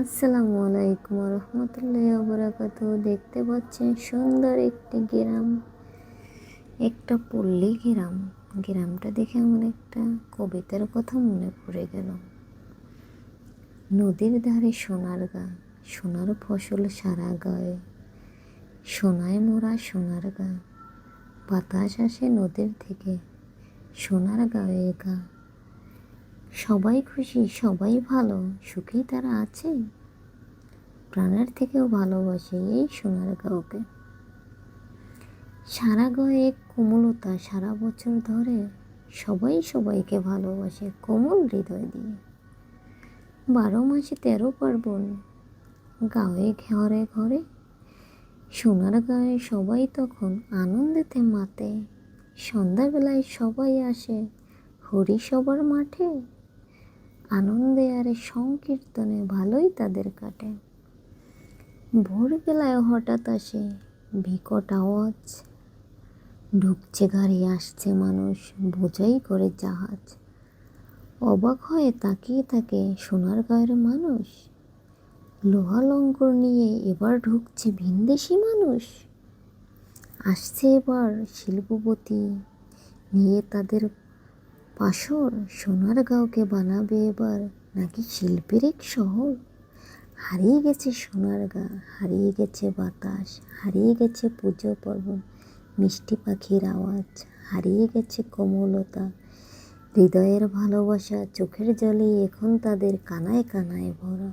আসসালামু আলাইকুম রহমতুল্লাহ বরাকাত দেখতে পাচ্ছেন সুন্দর একটি গ্রাম, একটা পল্লী গ্রাম। গ্রামটা দেখে আমার একটা কবিতার কথা মনে পড়ে গেল। নদীর ধারে সোনার গা, সোনার ফসল সারা গায়ে। সোনায় মোরা সোনার গা, বাতাস আসে নদীর থেকে, সোনার গায়ে গা। সবাই খুশি, সবাই ভালো সুখেই তারা আছে। প্রাণের থেকেও ভালোবাসে এই সোনার গাঁওকে সারা গায়ে কোমলতা, সারা বছর ধরে সবাই সবাইকে ভালোবাসে কোমল হৃদয় দিয়ে। বারো মাসে তেরো পার্বণ, গাঁয়ে ঘরে ঘরে। সোনার গায়ে সবাই তখন আনন্দেতে মাতে। সন্ধ্যাবেলায় সবাই আসে হরি সবার মাঠে। আনন্দে আর সংকীর্তনে ভালোই তাদের কাটে। ভোরবেলায় হঠাৎ আসে বিকট আওয়াজ। ঢুকছে গাড়ি, আসছে মানুষ, বোঝাই করে জাহাজ। অবাক হয়ে তাকিয়ে থাকে সোনার গায়ের মানুষ। লোহা লঙ্কর নিয়ে এবার ঢুকছে ভিনদেশি মানুষ। আসছে এবার শিল্পপতি। নিয়ে তাদের পাশর সোনার গাঁওকে বানাবে এবার নাকি শিল্পের এক শহর? হারিয়ে গেছে সোনার গা, হারিয়ে গেছে বাতাস, হারিয়ে গেছে পুজো পর্বণ, মিষ্টি পাখির আওয়াজ, হারিয়ে গেছে কোমলতা। হৃদয়ের ভালোবাসা চোখের জলে এখন তাদের কানায় কানায় ভরা।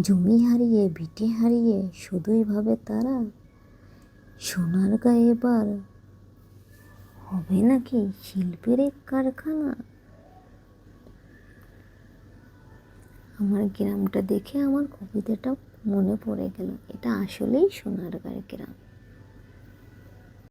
জমি হারিয়ে, ভিটে হারিয়ে শুধুই ভাবে তারা। সোনার গায়ে এবার হবে নাকি শিল্পের এক কারখানা? আমার গ্রামটা দেখে আমার কবিতাটা মনে পড়ে গেল। এটা আসলেই সোনার গাঁয়ের গ্রাম।